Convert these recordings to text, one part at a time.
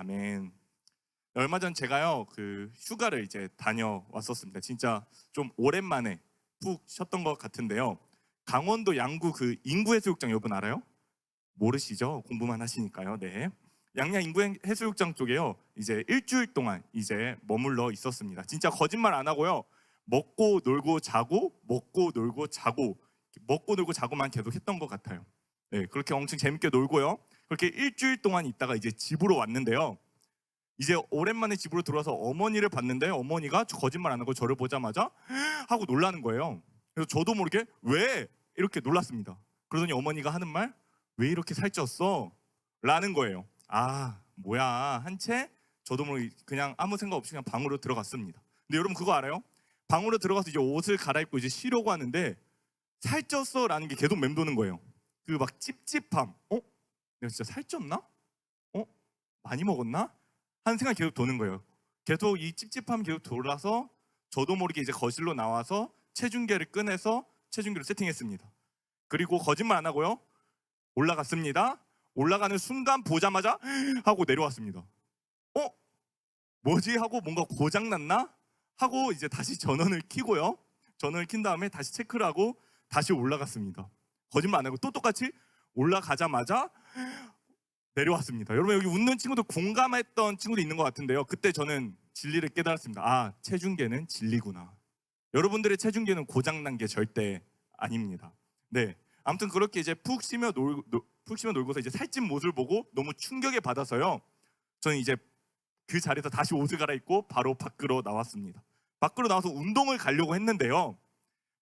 아멘. 얼마 전 제가요 그 휴가를 이제 다녀왔었습니다. 진짜 좀 오랜만에 푹 쉬었던 것 같은데요. 강원도 양구 그 인구해수욕장 여러분 알아요? 모르시죠? 공부만 하시니까요. 네. 양양 인구해수욕장 쪽에요. 이제 일주일 동안 이제 머물러 있었습니다. 진짜 거짓말 안 하고요. 먹고 놀고 자고 먹고 놀고 자고 먹고 놀고 자고만 계속 했던 것 같아요. 네, 그렇게 엄청 재밌게 놀고요. 그렇게 일주일 동안 있다가 이제 집으로 왔는데요. 이제 오랜만에 집으로 들어와서 어머니를 봤는데 어머니가 거짓말 안 하고 저를 보자마자 하고 놀라는 거예요. 그래서 저도 모르게 왜 이렇게 놀랐습니다. 그러더니 어머니가 하는 말 왜 이렇게 살쪘어? 라는 거예요. 아 뭐야 한 채 저도 모르게 그냥 아무 생각 없이 그냥 방으로 들어갔습니다. 근데 여러분 그거 알아요? 방으로 들어가서 이제 옷을 갈아입고 이제 쉬려고 하는데 살쪘어라는 게 계속 맴도는 거예요. 그 막 찝찝함. 어? 내가 진짜 살쪘나? 어? 많이 먹었나? 하는 생각이 계속 도는 거예요. 계속 이 찝찝함 계속 돌아서 저도 모르게 이제 거실로 나와서 체중계를 꺼내서 체중계를 세팅했습니다. 그리고 거짓말 안 하고요. 올라갔습니다. 올라가는 순간 보자마자 하고 내려왔습니다. 어? 뭐지? 하고 뭔가 고장 났나? 하고 이제 다시 전원을 켜고요. 전원을 킨 다음에 다시 체크를 하고 다시 올라갔습니다. 거짓말 안 하고 또 똑같이 올라가자마자 내려왔습니다. 여러분 여기 웃는 친구들 공감했던 친구도 있는 것 같은데요. 그때 저는 진리를 깨달았습니다. 아 체중계는 진리구나. 여러분들의 체중계는 고장난 게 절대 아닙니다. 네. 아무튼 그렇게 이제 푹 쉬며 놀, 노- 푹 쉬며 놀고서 이제 살찐 모습을 보고 너무 충격에 받아서요. 저는 이제 그 자리에서 다시 옷을 갈아입고 바로 밖으로 나왔습니다. 밖으로 나와서 운동을 가려고 했는데요.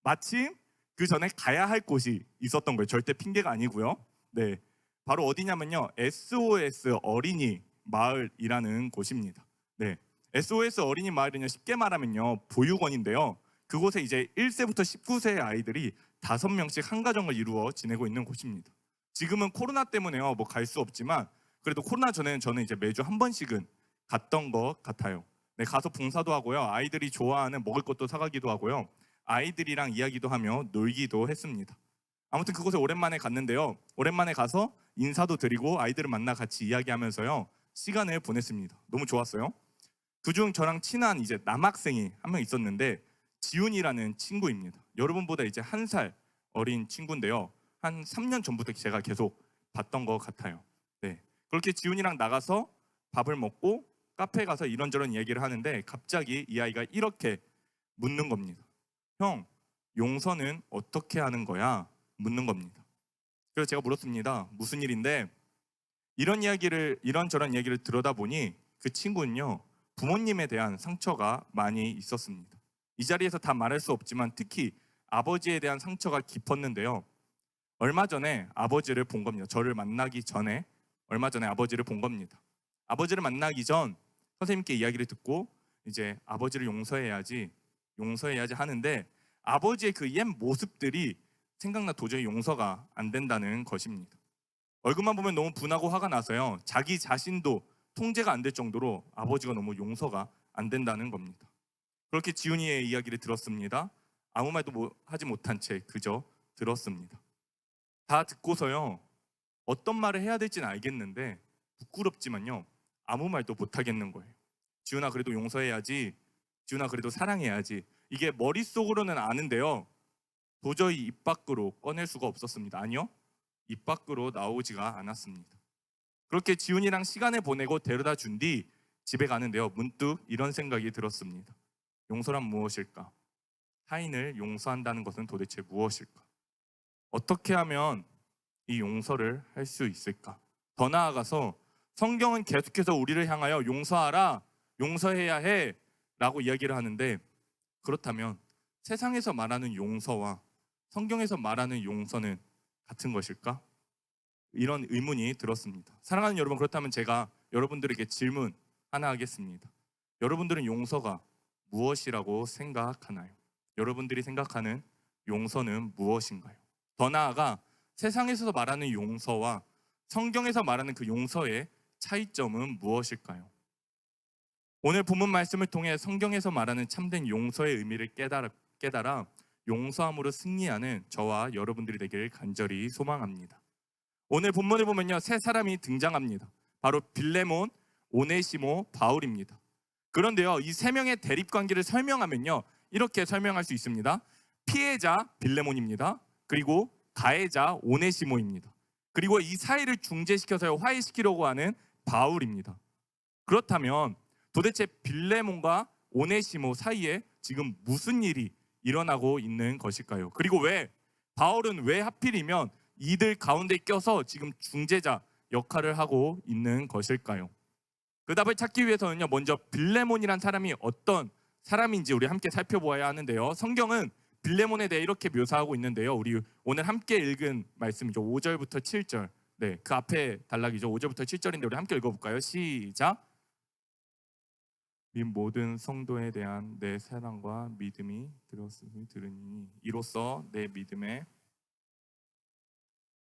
마침 그 전에 가야 할 곳이 있었던 거예요. 절대 핑계가 아니고요. 네. 바로 어디냐면요. SOS 어린이 마을이라는 곳입니다. 네. SOS 어린이 마을은요. 쉽게 말하면요. 보육원인데요. 그곳에 이제 1세부터 19세의 아이들이 다섯 명씩 한 가정을 이루어 지내고 있는 곳입니다. 지금은 코로나 때문에요. 뭐 갈 수 없지만 그래도 코로나 전에는 저는 이제 매주 한 번씩은 갔던 것 같아요. 네, 가서 봉사도 하고요. 아이들이 좋아하는 먹을 것도 사가기도 하고요. 아이들이랑 이야기도 하며 놀기도 했습니다. 아무튼 그곳에 오랜만에 갔는데요. 오랜만에 가서 인사도 드리고 아이들을 만나 같이 이야기하면서요. 시간을 보냈습니다. 너무 좋았어요. 그중 저랑 친한 이제 남학생이 한 명 있었는데 지훈이라는 친구입니다. 여러분보다 이제 한 살 어린 친구인데요. 한 3년 전부터 제가 계속 봤던 것 같아요. 네. 그렇게 지훈이랑 나가서 밥을 먹고 카페에 가서 이런저런 얘기를 하는데 갑자기 이 아이가 이렇게 묻는 겁니다. 형, 용서는 어떻게 하는 거야? 묻는 겁니다. 그래서 제가 물었습니다. 무슨 일인데? 이런 이야기를 이런저런 얘기를 들어다 보니 그 친구는요 부모님에 대한 상처가 많이 있었습니다. 이 자리에서 다 말할 수 없지만 특히 아버지에 대한 상처가 깊었는데요. 얼마 전에 아버지를 본 겁니다. 저를 만나기 전에 얼마 전에 아버지를 본 겁니다. 아버지를 만나기 전 선생님께 이야기를 듣고 이제 아버지를 용서해야지 용서해야지 하는데 아버지의 그 옛 모습들이 생각나 도저히 용서가 안 된다는 것입니다. 얼굴만 보면 너무 분하고 화가 나서요. 자기 자신도 통제가 안 될 정도로 아버지가 너무 용서가 안 된다는 겁니다. 그렇게 지훈이의 이야기를 들었습니다. 아무 말도 뭐- 하지 못한 채 그저 들었습니다. 다 듣고서요. 어떤 말을 해야 될지는 알겠는데 부끄럽지만요. 아무 말도 못 하겠는 거예요. 지훈아 그래도 용서해야지. 지훈아 그래도 사랑해야지. 이게 머릿속으로는 아는데요. 도저히 입 밖으로 꺼낼 수가 없었습니다. 아니요. 입 밖으로 나오지가 않았습니다. 그렇게 지훈이랑 시간을 보내고 데려다 준 뒤 집에 가는데요. 문득 이런 생각이 들었습니다. 용서란 무엇일까? 타인을 용서한다는 것은 도대체 무엇일까? 어떻게 하면 이 용서를 할 수 있을까? 더 나아가서 성경은 계속해서 우리를 향하여 용서하라, 용서해야 해 라고 이야기를 하는데 그렇다면 세상에서 말하는 용서와 성경에서 말하는 용서는 같은 것일까? 이런 의문이 들었습니다. 사랑하는 여러분, 그렇다면 제가 여러분들에게 질문 하나 하겠습니다. 여러분들은 용서가 무엇이라고 생각하나요? 여러분들이 생각하는 용서는 무엇인가요? 더 나아가 세상에서 말하는 용서와 성경에서 말하는 그 용서의 차이점은 무엇일까요? 오늘 본문 말씀을 통해 성경에서 말하는 참된 용서의 의미를 깨달아, 깨달아 용서함으로 승리하는 저와 여러분들이 되길 간절히 소망합니다. 오늘 본문을 보면요 세 사람이 등장합니다. 바로 빌레몬, 오네시모, 바울입니다. 그런데요, 이 세 명의 대립 관계를 설명하면요, 이렇게 설명할 수 있습니다. 피해자 빌레몬입니다. 그리고 가해자 오네시모입니다. 그리고 이 사이를 중재시켜서 화해시키려고 하는 바울입니다. 그렇다면 도대체 빌레몬과 오네시모 사이에 지금 무슨 일이 일어나고 있는 것일까요? 그리고 왜 바울은 왜 하필이면 이들 가운데 껴서 지금 중재자 역할을 하고 있는 것일까요? 그 답을 찾기 위해서는요, 먼저 빌레몬이란 사람이 어떤 사람인지 우리 함께 살펴보아야 하는데요. 성경은 빌레몬에 대해 이렇게 묘사하고 있는데요. 우리 오늘 함께 읽은 말씀이죠. 5절부터 7절. 네, 그 앞에 단락이죠. 5절부터 7절인데 우리 함께 읽어볼까요? 시작. 및 모든 성도에 대한 내 사랑과 믿음이 들었으니 들으니 이로써 내 믿음의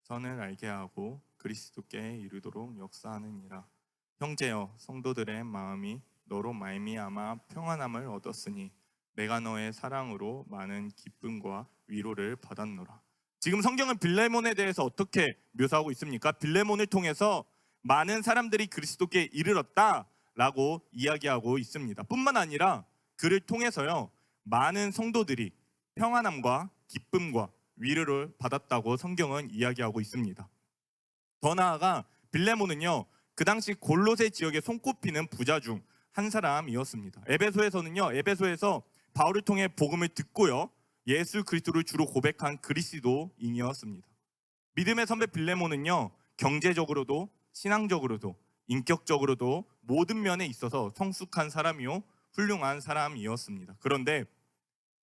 선을 알게 하고 그리스도께 이르도록 역사하느니라. 형제여 성도들의 마음이 너로 말미암아 평안함을 얻었으니 내가 너의 사랑으로 많은 기쁨과 위로를 받았노라. 지금 성경은 빌레몬에 대해서 어떻게 묘사하고 있습니까? 빌레몬을 통해서 많은 사람들이 그리스도께 이르렀다 라고 이야기하고 있습니다. 뿐만 아니라 그를 통해서요 많은 성도들이 평안함과 기쁨과 위로를 받았다고 성경은 이야기하고 있습니다. 더 나아가 빌레몬은요 그 당시 골로새 지역에 손꼽히는 부자 중 한 사람이었습니다. 에베소에서는요 에베소에서 바울을 통해 복음을 듣고요 예수 그리스도를 주로 고백한 그리스도인이었습니다. 믿음의 선배 빌레몬은요 경제적으로도 신앙적으로도 인격적으로도 모든 면에 있어서 성숙한 사람이요 훌륭한 사람이었습니다. 그런데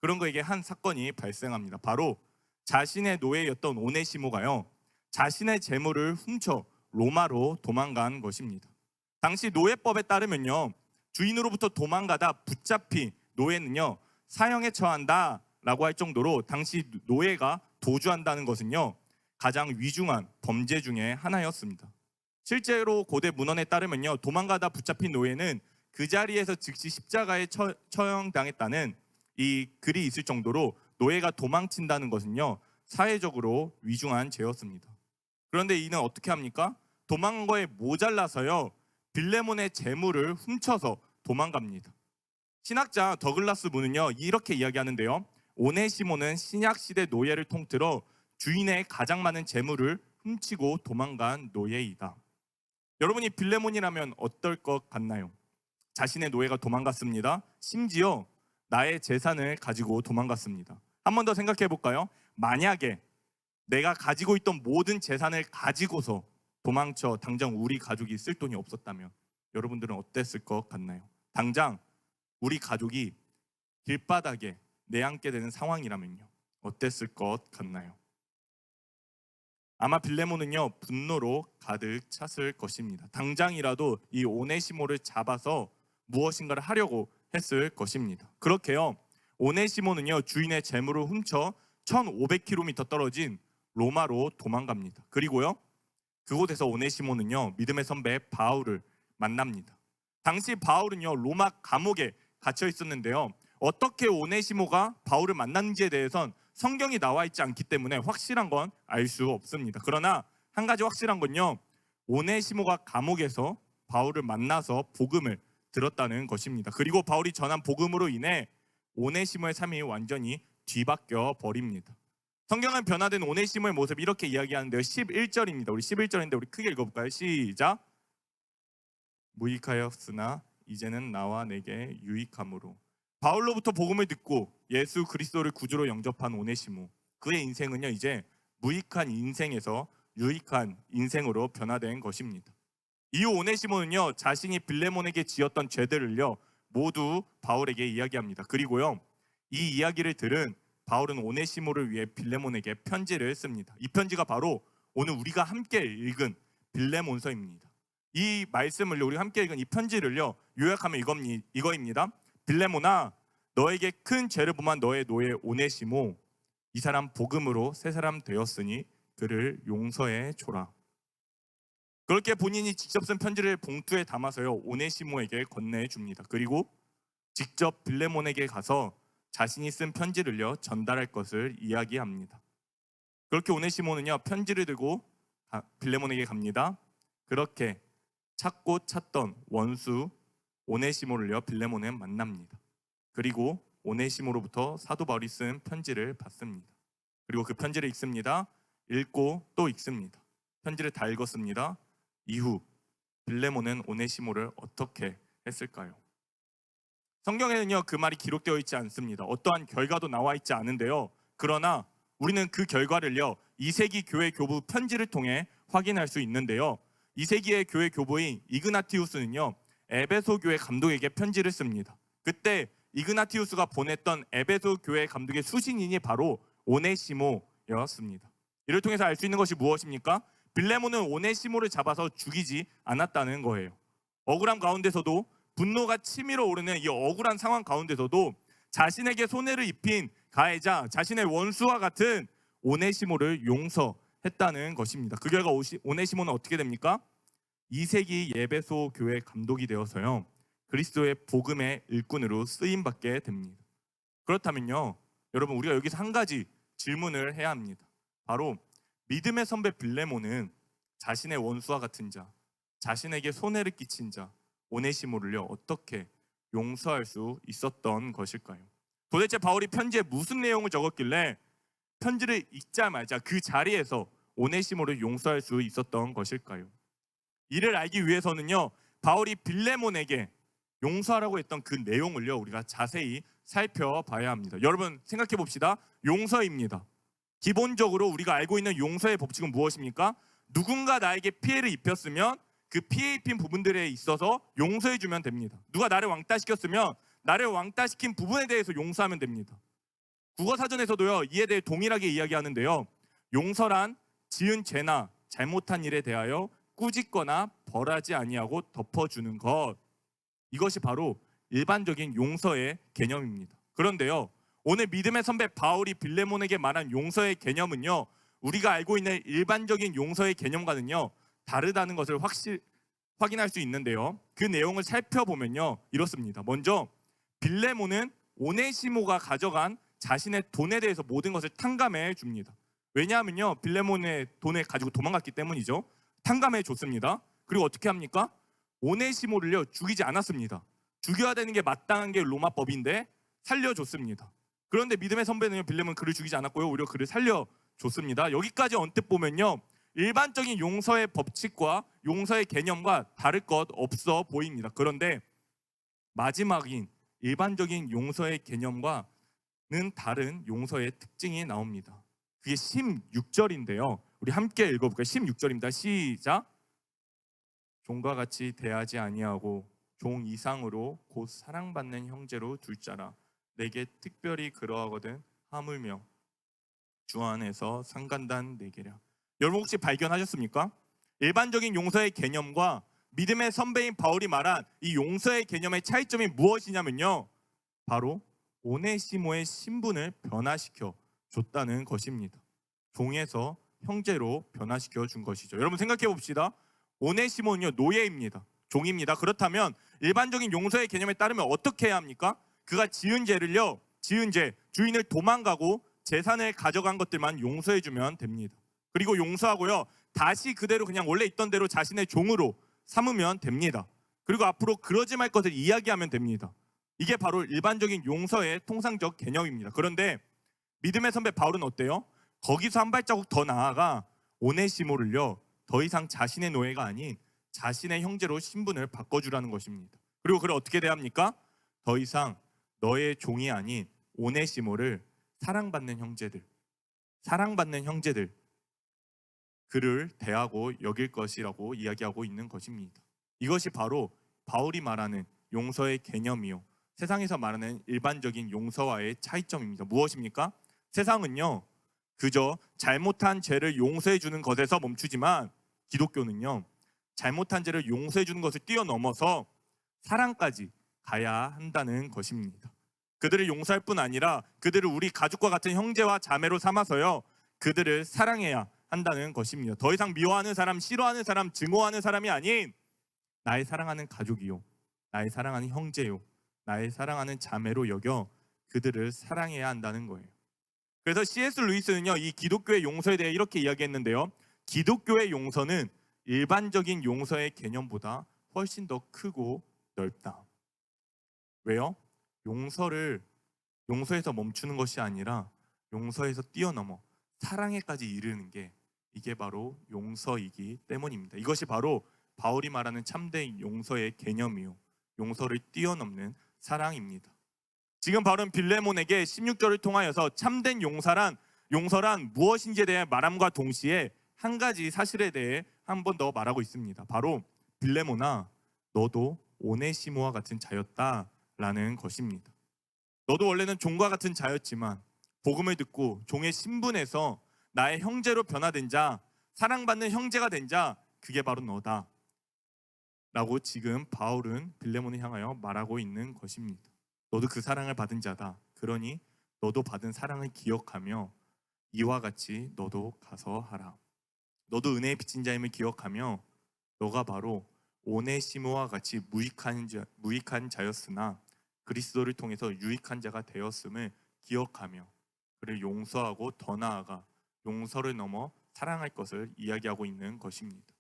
그런 거에게 한 사건이 발생합니다. 바로 자신의 노예였던 오네시모가요 자신의 재물을 훔쳐 로마로 도망간 것입니다. 당시 노예법에 따르면요 주인으로부터 도망가다 붙잡힌 노예는요 사형에 처한다라고 할 정도로 당시 노예가 도주한다는 것은요 가장 위중한 범죄 중에 하나였습니다. 실제로 고대 문헌에 따르면요 도망가다 붙잡힌 노예는 그 자리에서 즉시 십자가에 처, 처형당했다는 이 글이 있을 정도로 노예가 도망친다는 것은요 사회적으로 위중한 죄였습니다. 그런데 이는 어떻게 합니까? 도망간 거에 모자라서요 빌레몬의 재물을 훔쳐서 도망갑니다. 신학자 더글라스 문은요 이렇게 이야기하는데요. 오네시모는 신약 시대 노예를 통틀어 주인의 가장 많은 재물을 훔치고 도망간 노예이다. 여러분이 빌레몬이라면 어떨 것 같나요? 자신의 노예가 도망갔습니다. 심지어 나의 재산을 가지고 도망갔습니다. 한 번 더 생각해 볼까요? 만약에 내가 가지고 있던 모든 재산을 가지고서 도망쳐 당장 우리 가족이 쓸 돈이 없었다면 여러분들은 어땠을 것 같나요? 당장 우리 가족이 길바닥에 내앉게 되는 상황이라면요. 어땠을 것 같나요? 아마 빌레몬은요 분노로 가득 찼을 것입니다. 당장이라도 이 오네시모를 잡아서 무엇인가를 하려고 했을 것입니다. 그렇게요 오네시모는요 주인의 재물을 훔쳐 1,500km 떨어진 로마로 도망갑니다. 그리고요 그곳에서 오네시모는요 믿음의 선배 바울을 만납니다. 당시 바울은요 로마 감옥에 갇혀 있었는데요. 어떻게 오네시모가 바울을 만났는지에 대해선 성경이 나와 있지 않기 때문에 확실한 건 알 수 없습니다. 그러나 한 가지 확실한 건요. 오네시모가 감옥에서 바울을 만나서 복음을 들었다는 것입니다. 그리고 바울이 전한 복음으로 인해 오네시모의 삶이 완전히 뒤바뀌어 버립니다. 성경은 변화된 오네시모의 모습 이렇게 이야기하는데요. 11절입니다. 우리 11절인데 우리 크게 읽어볼까요? 시작. 무익하였으나 이제는 나와 내게 유익함으로 바울로부터 복음을 듣고 예수 그리스도를 구주로 영접한 오네시모 그의 인생은요 이제 무익한 인생에서 유익한 인생으로 변화된 것입니다. 이 오네시모는요 자신이 빌레몬에게 지었던 죄들을요 모두 바울에게 이야기합니다. 그리고요 이 이야기를 들은 바울은 오네시모를 위해 빌레몬에게 편지를 씁니다. 이 편지가 바로 오늘 우리가 함께 읽은 빌레몬서입니다. 이 말씀을 우리 함께 읽은 이 편지를요 요약하면 이겁니, 이거입니다. 빌레모나 너에게 큰 죄를 범한 너의 노예 오네시모 이 사람 복음으로 새 사람 되었으니 그를 용서해 줘라. 그렇게 본인이 직접 쓴 편지를 봉투에 담아서요 오네시모에게 건네해 줍니다. 그리고 직접 빌레몬에게 가서 자신이 쓴 편지를요 전달할 것을 이야기합니다. 그렇게 오네시모는요 편지를 들고 가- 빌레몬에게 갑니다. 그렇게 찾고 찾던 원수 오네시모를요 빌레몬은 만납니다. 그리고 오네시모로부터 사도 바울이 쓴 편지를 받습니다. 그리고 그 편지를 읽습니다. 읽고 또 읽습니다. 편지를 다 읽었습니다. 이후 빌레몬은 오네시모를 어떻게 했을까요? 성경에는요 그 말이 기록되어 있지 않습니다. 어떠한 결과도 나와 있지 않은데요. 그러나 우리는 그 결과를요 이세기 교회 교부 편지를 통해 확인할 수 있는데요. 이세기의 교회 교부인 이그나티우스는요 에베소 교회 감독에게 편지를 씁니다. 그때 이그나티우스가 보냈던 에베소 교회 감독의 수신인이 바로 오네시모였습니다. 이를 통해서 알 수 있는 것이 무엇입니까? 빌레몬은 오네시모를 잡아서 죽이지 않았다는 거예요. 억울함 가운데서도 분노가 치밀어 오르는 이 억울한 상황 가운데서도 자신에게 손해를 입힌 가해자, 자신의 원수와 같은 오네시모를 용서했다는 것입니다. 그 결과 오시- 오네시모는 어떻게 됩니까? 2세기 예배소 교회 감독이 되어서요. 그리스도의 복음의 일꾼으로 쓰임 받게 됩니다. 그렇다면요. 여러분 우리가 여기서 한 가지 질문을 해야 합니다. 바로 믿음의 선배 빌레몬은 자신의 원수와 같은 자, 자신에게 손해를 끼친 자 오네시모를요 어떻게 용서할 수 있었던 것일까요? 도대체 바울이 편지에 무슨 내용을 적었길래 편지를 읽자마자 그 자리에서 오네시모를 용서할 수 있었던 것일까요? 이를 알기 위해서는요 바울이 빌레몬에게 용서하라고 했던 그 내용을요 우리가 자세히 살펴봐야 합니다. 여러분 생각해 봅시다. 용서입니다. 기본적으로 우리가 알고 있는 용서의 법칙은 무엇입니까? 누군가 나에게 피해를 입혔으면 그 피해 입힌 부분들에 있어서 용서해 주면 됩니다. 누가 나를 왕따 시켰으면 나를 왕따 시킨 부분에 대해서 용서하면 됩니다. 국어 사전에서도요 이에 대해 동일하게 이야기하는데요. 용서란 지은 죄나 잘못한 일에 대하여 꾸짖거나 벌하지 아니하고 덮어주는 것 이것이 바로 일반적인 용서의 개념입니다. 그런데요 오늘 믿음의 선배 바울이 빌레몬에게 말한 용서의 개념은요 우리가 알고 있는 일반적인 용서의 개념과는요 다르다는 것을 확실 확인할 수 있는데요. 그 내용을 살펴보면요 이렇습니다. 먼저 빌레몬은 오네시모가 가져간 자신의 돈에 대해서 모든 것을 탕감해 줍니다. 왜냐하면요 빌레몬의 돈을 가지고 도망갔기 때문이죠. 탕감해 줬습니다. 그리고 어떻게 합니까? 오네시모를요 죽이지 않았습니다. 죽여야 되는 게 마땅한 게 로마 법인데 살려줬습니다. 그런데 믿음의 선배는요 빌레몬 그를 죽이지 않았고요 오히려 그를 살려줬습니다. 여기까지 언뜻 보면요 일반적인 용서의 법칙과 용서의 개념과 다를 것 없어 보입니다. 그런데 마지막인 일반적인 용서의 개념과는 다른 용서의 특징이 나옵니다. 그게 16절인데요. 우리 함께 읽어볼까요? 16절입니다. 시작. 종과 같이 대하지 아니하고 종 이상으로 곧 사랑받는 형제로 둘 자라. 내게 특별히 그러하거든 하물며 주 안에서 상간단 내게랴. 여러분 혹시 발견하셨습니까? 일반적인 용서의 개념과 믿음의 선배인 바울이 말한 이 용서의 개념의 차이점이 무엇이냐면요. 바로 오네시모의 신분을 변화시켜 줬다는 것입니다. 종에서 형제로 변화시켜 준 것이죠. 여러분 생각해 봅시다. 오네시모는요 노예입니다. 종입니다. 그렇다면 일반적인 용서의 개념에 따르면 어떻게 해야 합니까? 그가 지은 죄를요, 지은 죄, 주인을 도망가고 재산을 가져간 것들만 용서해 주면 됩니다. 그리고 용서하고요, 다시 그대로 그냥 원래 있던 대로 자신의 종으로 삼으면 됩니다. 그리고 앞으로 그러지 말 것을 이야기하면 됩니다. 이게 바로 일반적인 용서의 통상적 개념입니다. 그런데 믿음의 선배 바울은 어때요? 거기서 한 발자국 더 나아가 오네시모를요 더 이상 자신의 노예가 아닌 자신의 형제로 신분을 바꿔주라는 것입니다. 그리고 그를 어떻게 대합니까? 더 이상 너의 종이 아닌 오네시모를 사랑받는 형제들, 사랑받는 형제들 그를 대하고 여길 것이라고 이야기하고 있는 것입니다. 이것이 바로 바울이 말하는 용서의 개념이요. 세상에서 말하는 일반적인 용서와의 차이점입니다. 무엇입니까? 세상은요, 그저 잘못한 죄를 용서해 주는 것에서 멈추지만 기독교는요, 잘못한 죄를 용서해 주는 것을 뛰어넘어서 사랑까지 가야 한다는 것입니다. 그들을 용서할 뿐 아니라 그들을 우리 가족과 같은 형제와 자매로 삼아서요, 그들을 사랑해야 한다는 것입니다. 더 이상 미워하는 사람, 싫어하는 사람, 증오하는 사람이 아닌 나의 사랑하는 가족이요, 나의 사랑하는 형제요, 나의 사랑하는 자매로 여겨 그들을 사랑해야 한다는 거예요. 그래서 C.S. 루이스는요 이 기독교의 용서에 대해 이렇게 이야기했는데요. 기독교의 용서는 일반적인 용서의 개념보다 훨씬 더 크고 넓다. 왜요? 용서를 용서에서 멈추는 것이 아니라 용서에서 뛰어넘어 사랑에까지 이르는 게 이게 바로 용서이기 때문입니다. 이것이 바로 바울이 말하는 참된 용서의 개념이요. 용서를 뛰어넘는 사랑입니다. 지금 바울은 빌레몬에게 16절을 통하여서 참된 용서란 용서란 무엇인지에 대해 말함과 동시에 한 가지 사실에 대해 한 번 더 말하고 있습니다. 바로 빌레몬아 너도 오네시모와 같은 자였다라는 것입니다. 너도 원래는 종과 같은 자였지만 복음을 듣고 종의 신분에서 나의 형제로 변화된 자, 사랑받는 형제가 된 자, 그게 바로 너다. 라고 지금 바울은 빌레몬을 향하여 말하고 있는 것입니다. 너도 그 사랑을 받은 자다. 그러니 너도 받은 사랑을 기억하며 이와 같이 너도 가서 하라. 너도 은혜의 빚진 자임을 기억하며 너가 바로 오네시모와 같이 무익한 자, 무익한 자였으나 그리스도를 통해서 유익한 자가 되었음을 기억하며 그를 용서하고 더 나아가 용서를 넘어 사랑할 것을 이야기하고 있는 것입니다.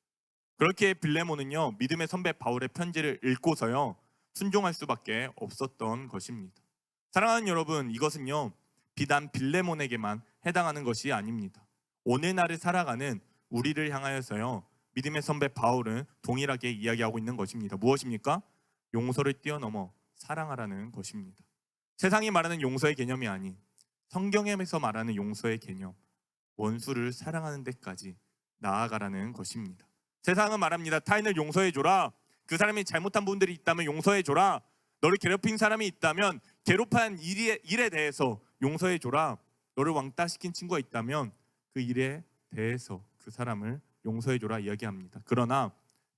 그렇게 빌레몬은요 믿음의 선배 바울의 편지를 읽고서요 순종할 수밖에 없었던 것입니다. 사랑하는 여러분 이것은요 비단 빌레몬에게만 해당하는 것이 아닙니다. 오늘날을 살아가는 우리를 향하여서요 믿음의 선배 바울은 동일하게 이야기하고 있는 것입니다. 무엇입니까? 용서를 뛰어넘어 사랑하라는 것입니다. 세상이 말하는 용서의 개념이 아닌 성경에서 말하는 용서의 개념, 원수를 사랑하는 데까지 나아가라는 것입니다. 세상은 말합니다. 타인을 용서해 줘라. 그 사람이 잘못한 부분들이 있다면 용서해 줘라. 너를 괴롭힌 사람이 있다면 괴롭한 일에, 일에 대해서 용서해 줘라. 너를 왕따 시킨 친구가 있다면 그 일에 대해서 그 사람을 용서해 줘라 이야기합니다. 그러나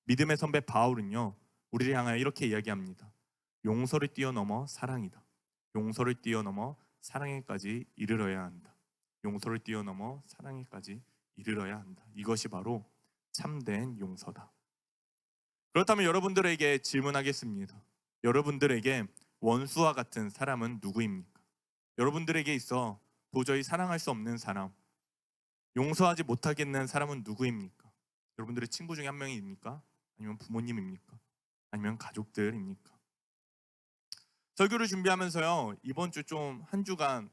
믿음의 선배 바울은요. 우리를 향하여 이렇게 이야기합니다. 용서를 뛰어넘어 사랑이다. 용서를 뛰어넘어 사랑에까지 이르러야 한다. 용서를 뛰어넘어 사랑에까지 이르러야 한다. 이것이 바로 참된 용서다. 그렇다면 여러분들에게 질문하겠습니다. 여러분들에게 원수와 같은 사람은 누구입니까? 여러분들에게 있어 도저히 사랑할 수 없는 사람, 용서하지 못하겠는 사람은 누구입니까? 여러분들의 친구 중에 한 명입니까? 아니면 부모님입니까? 아니면 가족들입니까? 설교를 준비하면서요 이번 주 좀 한 주간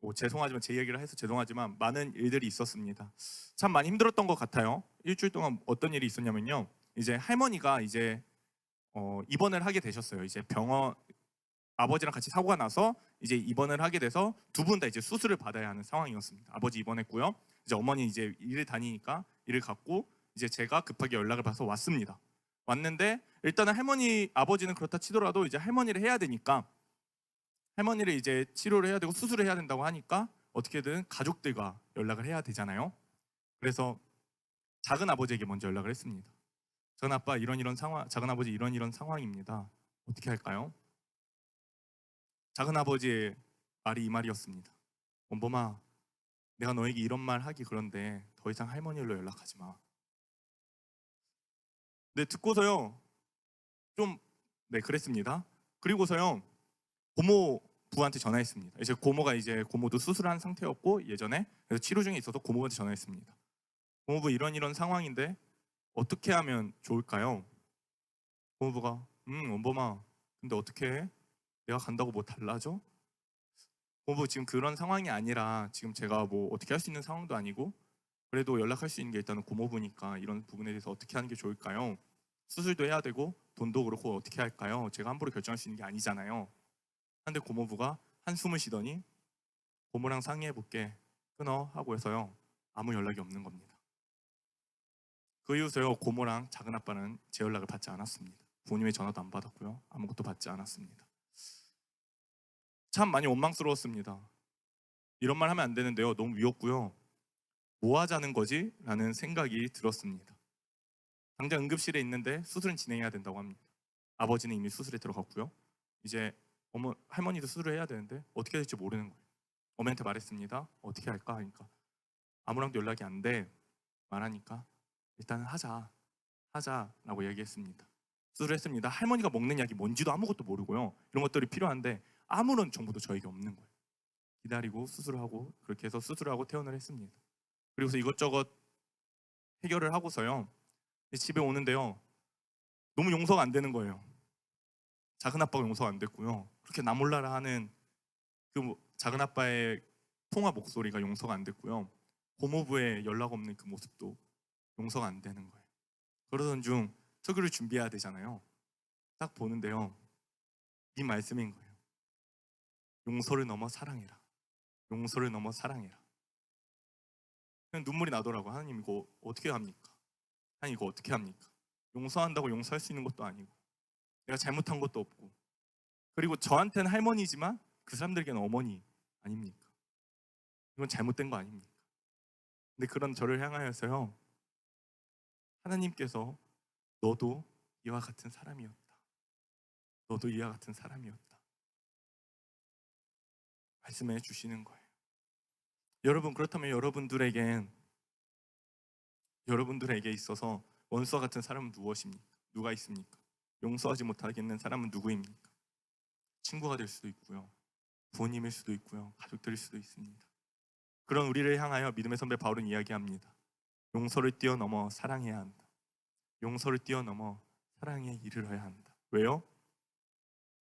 뭐 죄송하지만 제 얘기를 해서 죄송하지만 많은 일들이 있었습니다. 참 많이 힘들었던 것 같아요. 일주일 동안 어떤 일이 있었냐면요. 이제 할머니가 이제 어, 입원을 하게 되셨어요. 이제 병원 아버지랑 같이 사고가 나서 이제 입원을 하게 돼서 두 분 다 이제 수술을 받아야 하는 상황이었습니다. 아버지 입원했고요. 이제 어머니 이제 일을 다니니까 일을 갖고 이제 제가 급하게 연락을 받아서 왔습니다. 왔는데 일단은 할머니 아버지는 그렇다 치더라도 이제 할머니를 해야 되니까 할머니를 이제 치료를 해야 되고 수술을 해야 된다고 하니까 어떻게든 가족들과 연락을 해야 되잖아요. 그래서 작은 아버지에게 먼저 연락을 했습니다. 작은 아빠 이런 이런 상황, 작은 아버지 이런 이런 상황입니다. 어떻게 할까요? 작은 아버지의 말이 이 말이었습니다. 원범아, 내가 너에게 이런 말 하기 그런데 더 이상 할머니로 연락하지 마. 네 듣고서요 좀 네 그랬습니다. 그리고서요 고모 부한테 전화했습니다. 이제 고모가 이제 고모도 수술한 상태였고 예전에 그래서 치료 중에 있어서 고모한테 전화했습니다. 고모부 이런 이런 상황인데 어떻게 하면 좋을까요? 고모부가 음 원범아 근데 어떻게 해? 내가 간다고 뭐 달라져? 고모부 지금 그런 상황이 아니라 지금 제가 뭐 어떻게 할 수 있는 상황도 아니고 그래도 연락할 수 있는 게 일단은 고모부니까 이런 부분에 대해서 어떻게 하는 게 좋을까요? 수술도 해야 되고 돈도 그렇고 어떻게 할까요? 제가 함부로 결정할 수 있는 게 아니잖아요. 한데 고모부가 한숨을 쉬더니 고모랑 상의해 볼게 끊어 하고 해서요 아무 연락이 없는 겁니다. 그 이후서요 고모랑 작은 아빠는 제 연락을 받지 않았습니다. 부모님의 전화도 안 받았고요 아무것도 받지 않았습니다. 참 많이 원망스러웠습니다. 이런 말 하면 안 되는데요 너무 미웠고요 뭐 하자는 거지? 라는 생각이 들었습니다. 당장 응급실에 있는데 수술은 진행해야 된다고 합니다. 아버지는 이미 수술에 들어갔고요. 이제 어머 할머니도 수술을 해야 되는데 어떻게 될지 모르는 거예요. 어머니한테 말했습니다. 어떻게 할까 하니까 아무랑도 연락이 안 돼. 말하니까 일단은 하자. 하자라고 얘기했습니다. 수술을 했습니다. 할머니가 먹는 약이 뭔지도 아무것도 모르고요. 이런 것들이 필요한데 아무런 정보도 저에게 없는 거예요. 기다리고 수술을 하고 그렇게 해서 수술을 하고 퇴원을 했습니다. 그리고서 이것저것 해결을 하고서요. 집에 오는데요. 너무 용서가 안 되는 거예요. 작은 아빠가 용서가 안 됐고요. 그렇게 나 몰라라 하는 그 뭐- 작은 아빠의 통화 목소리가 용서가 안 됐고요. 고모부의 연락 없는 그 모습도 용서가 안 되는 거예요. 그러던 중 서류를 준비해야 되잖아요. 딱 보는데요. 이 말씀인 거예요. 용서를 넘어 사랑해라. 용서를 넘어 사랑해라. 그냥 눈물이 나더라고. 하나님 이거 어떻게 합니까? 하나님 이거 어떻게 합니까? 용서한다고 용서할 수 있는 것도 아니고 내가 잘못한 것도 없고 그리고 저한테는 할머니지만 그 사람들에게는 어머니 아닙니까? 이건 잘못된 거 아닙니까? 근데 그런 저를 향하여서요 하나님께서 너도 이와 같은 사람이었다. 너도 이와 같은 사람이었다. 말씀해 주시는 거예요. 여러분 그렇다면 여러분들에겐 여러분들에게 있어서 원수와 같은 사람은 무엇입니까? 누가 있습니까? 용서하지 못하겠는 사람은 누구입니까? 친구가 될 수도 있고요. 부모님일 수도 있고요. 가족들일 수도 있습니다. 그런 우리를 향하여 믿음의 선배 바울은 이야기합니다. 용서를 뛰어넘어 사랑해야 한다. 용서를 뛰어넘어 사랑에 이르러야 한다. 왜요?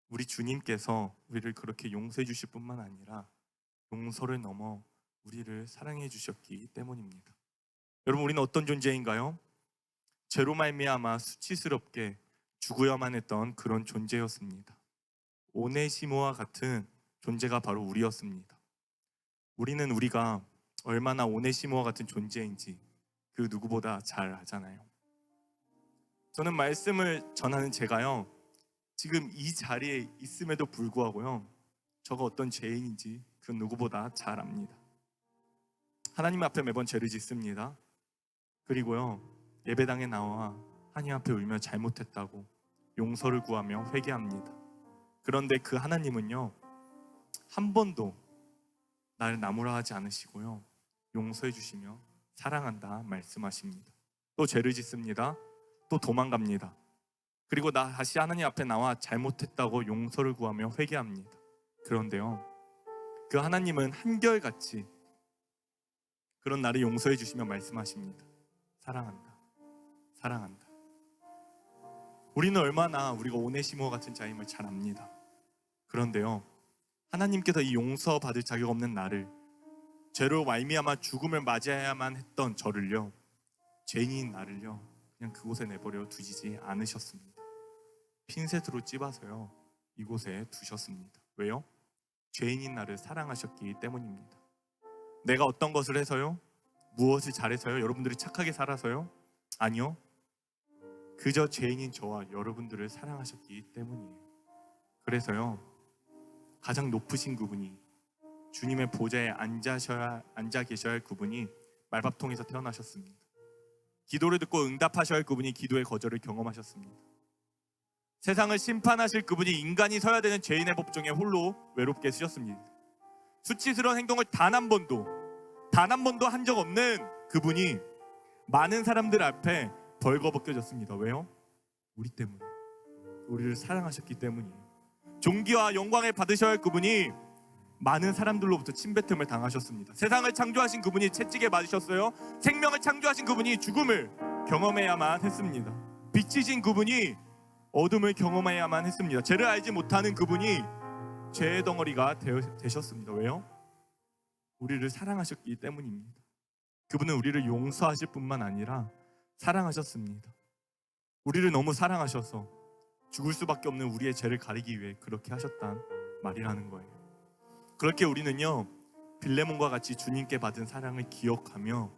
우리 주님께서 우리를 그렇게 용서해 주실 뿐만 아니라 용서를 넘어 우리를 사랑해 주셨기 때문입니다. 여러분 우리는 어떤 존재인가요? 죄로 말미암아 수치스럽게 죽어야만 했던 그런 존재였습니다. 오네시모와 같은 존재가 바로 우리였습니다. 우리는 우리가 얼마나 오네시모와 같은 존재인지 그 누구보다 잘 알잖아요. 저는 말씀을 전하는 제가요. 지금 이 자리에 있음에도 불구하고요. 저가 어떤 죄인인지 그 누구보다 잘 압니다. 하나님 앞에 매번 죄를 짓습니다. 그리고요. 예배당에 나와 하나님 앞에 울며 잘못했다고 용서를 구하며 회개합니다. 그런데 그 하나님은요. 한 번도 나를 나무라 하지 않으시고요. 용서해 주시며 사랑한다 말씀하십니다. 또 죄를 짓습니다. 또 도망갑니다. 그리고 나 다시 하나님 앞에 나와 잘못했다고 용서를 구하며 회개합니다. 그런데요. 그 하나님은 한결같이 그런 나를 용서해 주시며 말씀하십니다. 사랑한다. 사랑한다. 우리는 얼마나 우리가 오네시모 같은 자임을 잘 압니다. 그런데요. 하나님께서 이 용서 받을 자격 없는 나를 죄로 말미암아 죽음을 맞이해야만 했던 저를요. 죄인인 나를요. 그냥 그곳에 내버려 두시지 않으셨습니다. 핀셋으로 찝어서요. 이곳에 두셨습니다. 왜요? 죄인인 나를 사랑하셨기 때문입니다. 내가 어떤 것을 해서요? 무엇을 잘해서요? 여러분들이 착하게 살아서요? 아니요. 그저 죄인인 저와 여러분들을 사랑하셨기 때문이에요. 그래서요. 가장 높으신 그분이 주님의 보좌에 앉으셔야 앉아 계셔야 할 그분이 말밥통에서 태어나셨습니다. 기도를 듣고 응답하셔야 할 그분이 기도의 거절을 경험하셨습니다. 세상을 심판하실 그분이 인간이 서야 되는 죄인의 법정에 홀로 외롭게 쓰셨습니다. 수치스러운 행동을 단 한 번도 단 한 번도 한 적 없는 그분이 많은 사람들 앞에 벌거벗겨졌습니다. 왜요? 우리 때문에. 우리를 사랑하셨기 때문이에요. 존귀와 영광을 받으셔야 할 그분이 많은 사람들로부터 침뱉음을 당하셨습니다. 세상을 창조하신 그분이 채찍에 맞으셨어요. 생명을 창조하신 그분이 죽음을 경험해야만 했습니다. 빛이신 그분이 어둠을 경험해야만 했습니다. 죄를 알지 못하는 그분이 죄의 덩어리가 되셨습니다. 왜요? 우리를 사랑하셨기 때문입니다. 그분은 우리를 용서하실 뿐만 아니라 사랑하셨습니다. 우리를 너무 사랑하셔서 죽을 수밖에 없는 우리의 죄를 가리기 위해 그렇게 하셨단 말이라는 거예요. 그렇게 우리는요 빌레몬과 같이 주님께 받은 사랑을 기억하며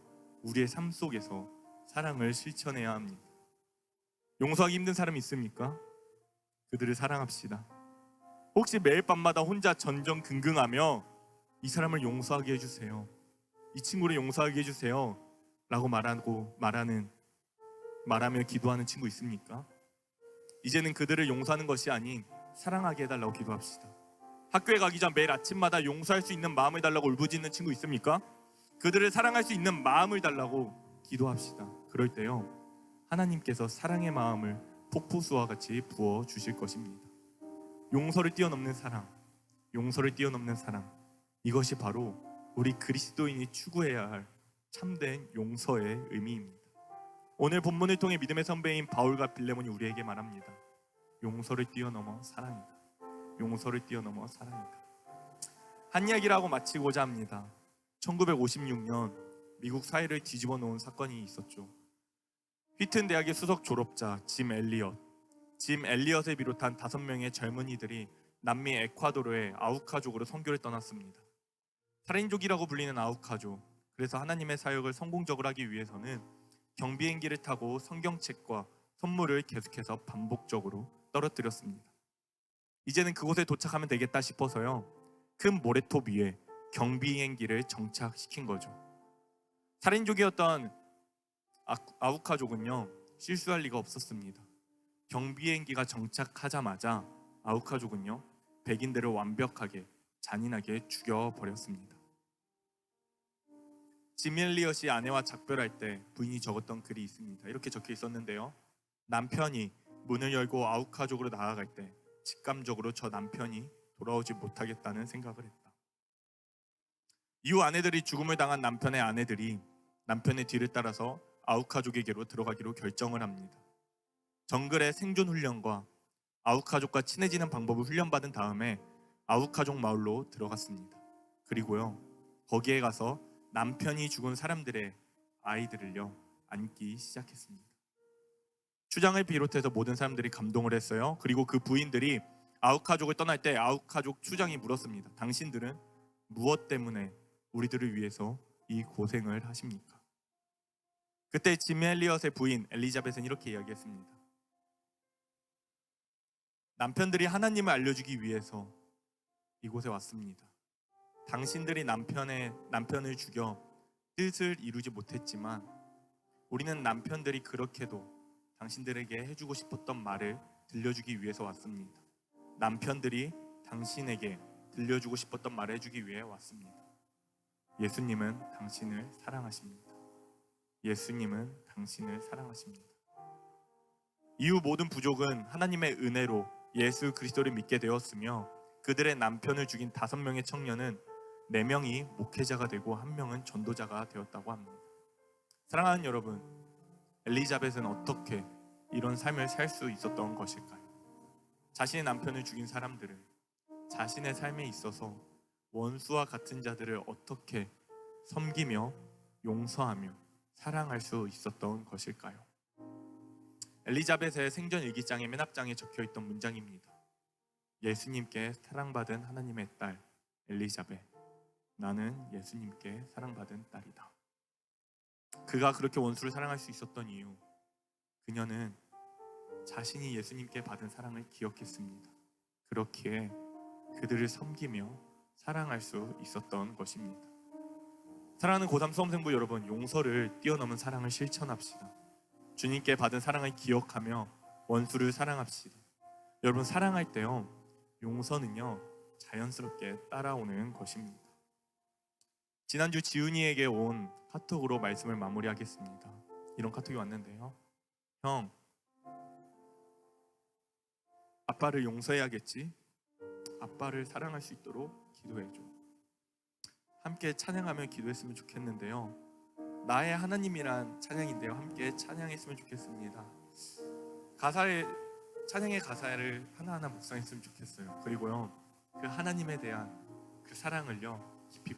우리의 삶 속에서 사랑을 실천해야 합니다. 용서하기 힘든 사람이 있습니까? 그들을 사랑합시다. 혹시 매일 밤마다 혼자 전전긍긍하며 이 사람을 용서하게 해주세요. 이 친구를 용서하게 해주세요. 라고 말하고 말하는 말하며 기도하는 친구 있습니까? 이제는 그들을 용서하는 것이 아닌 사랑하게 해달라고 기도합시다. 학교에 가기 전 매일 아침마다 용서할 수 있는 마음을 달라고 울부짖는 친구 있습니까? 그들을 사랑할 수 있는 마음을 달라고 기도합시다. 그럴 때요. 하나님께서 사랑의 마음을 폭포수와 같이 부어 주실 것입니다. 용서를 뛰어넘는 사랑, 용서를 뛰어넘는 사랑. 이것이 바로 우리 그리스도인이 추구해야 할 참된 용서의 의미입니다. 오늘 본문을 통해 믿음의 선배인 바울과 빌레몬이 우리에게 말합니다. 용서를 뛰어넘어 사랑이다. 용서를 뛰어넘어 사랑이다. 한 이야기를 하고 마치고자 합니다. 1956년 미국 사회를 뒤집어 놓은 사건이 있었죠. 휘튼 대학의 수석 졸업자 짐 엘리엇, 짐 엘리엇을 비롯한 다섯 명의 젊은이들이 남미 에콰도르의 아우카족으로 선교를 떠났습니다. 살인족이라고 불리는 아우카족. 그래서 하나님의 사역을 성공적으로 하기 위해서는 경비행기를 타고 성경책과 선물을 계속해서 반복적으로 떨어뜨렸습니다. 이제는 그곳에 도착하면 되겠다 싶어서요. 큰 모래톱 위에 경비행기를 정착시킨 거죠. 살인족이었던 아- 아우카족은요 실수할 리가 없었습니다. 경비행기가 정착하자마자 아우카족은요 백인들을 완벽하게 잔인하게 죽여버렸습니다. 지밀리엇이 아내와 작별할 때 부인이 적었던 글이 있습니다. 이렇게 적혀 있었는데요. 남편이 문을 열고 아우카족으로 나아갈 때 직감적으로 저 남편이 돌아오지 못하겠다는 생각을 했다. 이후 아내들이 죽음을 당한 남편의 아내들이 남편의 뒤를 따라서 아우카족에게로 들어가기로 결정을 합니다. 정글의 생존 훈련과 아우카족과 친해지는 방법을 훈련받은 다음에 아우카족 마을로 들어갔습니다. 그리고요 거기에 가서 남편이 죽은 사람들의 아이들을요 안기 시작했습니다. 추장을 비롯해서 모든 사람들이 감동을 했어요. 그리고 그 부인들이 아우카족을 떠날 때 아우카족 추장이 물었습니다. 당신들은 무엇 때문에 우리들을 위해서 이 고생을 하십니까? 그때 짐 엘리엇의 부인 엘리자벳은 이렇게 이야기했습니다. 남편들이 하나님을 알려주기 위해서 이곳에 왔습니다. 당신들이 남편의 남편을 죽여 뜻을 이루지 못했지만 우리는 남편들이 그렇게도 당신들에게 해주고 싶었던 말을 들려주기 위해서 왔습니다. 남편들이 당신에게 들려주고 싶었던 말을 해주기 위해 왔습니다. 예수님은 당신을 사랑하십니다. 예수님은 당신을 사랑하십니다. 이후 모든 부족은 하나님의 은혜로 예수 그리스도를 믿게 되었으며 그들의 남편을 죽인 다섯 명의 청년은 네 명이 목회자가 되고 한 명은 전도자가 되었다고 합니다. 사랑하는 여러분, 엘리자벳은 어떻게 이런 삶을 살 수 있었던 것일까요? 자신의 남편을 죽인 사람들을 자신의 삶에 있어서 원수와 같은 자들을 어떻게 섬기며 용서하며 사랑할 수 있었던 것일까요? 엘리자벳의 생전 일기장의 맨 앞장에 적혀 있던 문장입니다. 예수님께 사랑받은 하나님의 딸 엘리자벳. 나는 예수님께 사랑받은 딸이다. 그가 그렇게 원수를 사랑할 수 있었던 이유. 그녀는 자신이 예수님께 받은 사랑을 기억했습니다. 그렇기에 그들을 섬기며 사랑할 수 있었던 것입니다. 사랑하는 고3 수험생부 여러분, 용서를 뛰어넘은 사랑을 실천합시다. 주님께 받은 사랑을 기억하며 원수를 사랑합시다. 여러분 사랑할 때요 용서는요 자연스럽게 따라오는 것입니다. 지난주 지훈이에게 온 카톡으로 말씀을 마무리하겠습니다. 이런 카톡이 왔는데요. 형, 아빠를 용서해야겠지. 아빠를 사랑할 수 있도록 기도해줘. 함께 찬양하며 기도했으면 좋겠는데요. 나의 하나님이란 찬양인데요. 함께 찬양했으면 좋겠습니다. 가사의 찬양의 가사를 하나하나 묵상했으면 좋겠어요. 그리고요. 그 하나님에 대한 그 사랑을요. 깊이